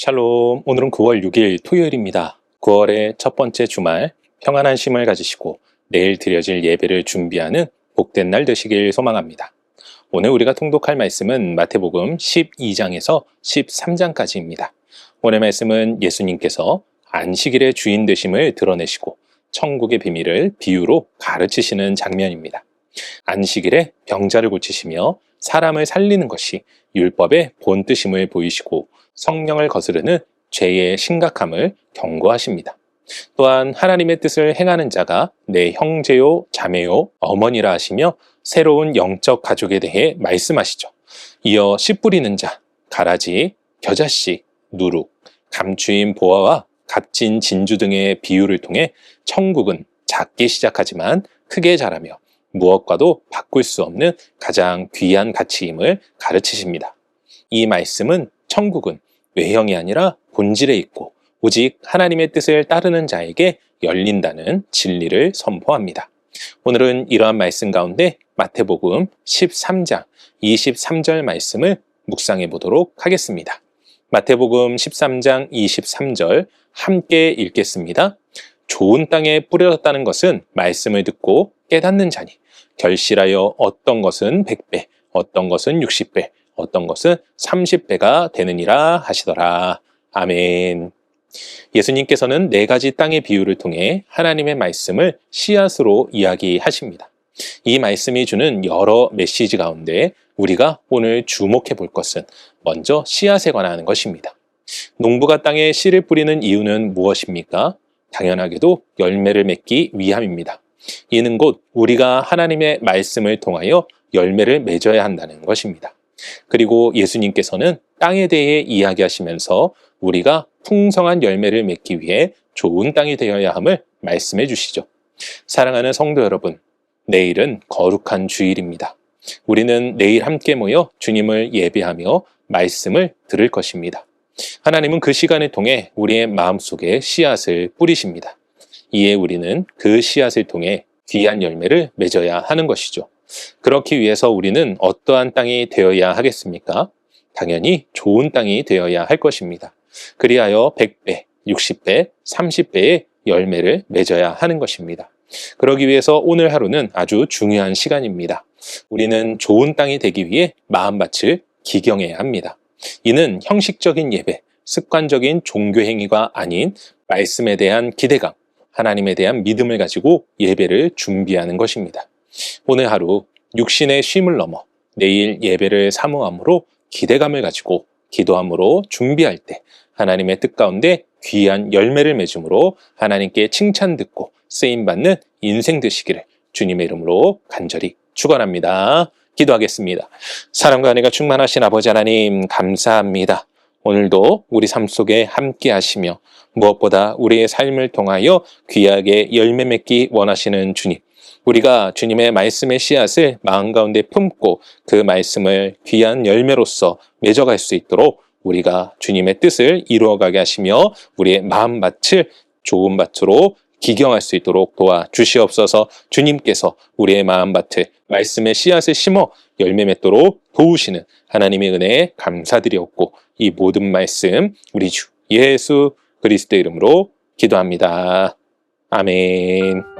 샬롬, 오늘은 9월 6일 토요일입니다. 9월의 첫 번째 주말, 평안한 심을 가지시고 내일 드려질 예배를 준비하는 복된 날 되시길 소망합니다. 오늘 우리가 통독할 말씀은 마태복음 12장에서 13장까지입니다. 오늘 말씀은 예수님께서 안식일의 주인 되심을 드러내시고 천국의 비밀을 비유로 가르치시는 장면입니다. 안식일에 병자를 고치시며 사람을 살리는 것이 율법의 본 뜻임을 보이시고 성령을 거스르는 죄의 심각함을 경고하십니다. 또한 하나님의 뜻을 행하는 자가 내 형제요, 자매요, 어머니라 하시며 새로운 영적 가족에 대해 말씀하시죠. 이어 씨 뿌리는 자, 가라지, 겨자씨, 누룩, 감추인 보아와 값진 진주 등의 비유를 통해 천국은 작게 시작하지만 크게 자라며 무엇과도 바꿀 수 없는 가장 귀한 가치임을 가르치십니다. 이 말씀은 천국은 외형이 아니라 본질에 있고 오직 하나님의 뜻을 따르는 자에게 열린다는 진리를 선포합니다. 오늘은 이러한 말씀 가운데 마태복음 13장 23절 말씀을 묵상해 보도록 하겠습니다. 마태복음 13장 23절 함께 읽겠습니다. 좋은 땅에 뿌려졌다는 것은 말씀을 듣고 깨닫는 자니 결실하여 어떤 것은 100배, 어떤 것은 60배, 어떤 것은 30배가 되느니라 하시더라. 아멘. 예수님께서는 네 가지 땅의 비유를 통해 하나님의 말씀을 씨앗으로 이야기하십니다. 이 말씀이 주는 여러 메시지 가운데 우리가 오늘 주목해 볼 것은 먼저 씨앗에 관한 것입니다. 농부가 땅에 씨를 뿌리는 이유는 무엇입니까? 당연하게도 열매를 맺기 위함입니다. 이는 곧 우리가 하나님의 말씀을 통하여 열매를 맺어야 한다는 것입니다. 그리고 예수님께서는 땅에 대해 이야기하시면서 우리가 풍성한 열매를 맺기 위해 좋은 땅이 되어야 함을 말씀해 주시죠. 사랑하는 성도 여러분, 내일은 거룩한 주일입니다. 우리는 내일 함께 모여 주님을 예배하며 말씀을 들을 것입니다. 하나님은 그 시간을 통해 우리의 마음속에 씨앗을 뿌리십니다. 이에 우리는 그 씨앗을 통해 귀한 열매를 맺어야 하는 것이죠. 그렇기 위해서 우리는 어떠한 땅이 되어야 하겠습니까? 당연히 좋은 땅이 되어야 할 것입니다. 그리하여 100배, 60배, 30배의 열매를 맺어야 하는 것입니다. 그러기 위해서 오늘 하루는 아주 중요한 시간입니다. 우리는 좋은 땅이 되기 위해 마음밭을 기경해야 합니다. 이는 형식적인 예배, 습관적인 종교 행위가 아닌 말씀에 대한 기대감, 하나님에 대한 믿음을 가지고 예배를 준비하는 것입니다. 오늘 하루 육신의 쉼을 넘어 내일 예배를 사모함으로 기대감을 가지고 기도함으로 준비할 때 하나님의 뜻 가운데 귀한 열매를 맺음으로 하나님께 칭찬 듣고 쓰임 받는 인생 되시기를 주님의 이름으로 간절히 축원합니다. 기도하겠습니다. 사랑과 은혜가 충만하신 아버지 하나님 감사합니다. 오늘도 우리 삶 속에 함께 하시며 무엇보다 우리의 삶을 통하여 귀하게 열매 맺기 원하시는 주님. 우리가 주님의 말씀의 씨앗을 마음 가운데 품고 그 말씀을 귀한 열매로서 맺어갈 수 있도록 우리가 주님의 뜻을 이루어가게 하시며 우리의 마음 밭을 좋은 밭으로 기경할 수 있도록 도와 주시옵소서 주님께서 우리의 마음밭에 말씀의 씨앗을 심어 열매 맺도록 도우시는 하나님의 은혜에 감사드리옵고 이 모든 말씀 우리 주 예수 그리스도 이름으로 기도합니다. 아멘.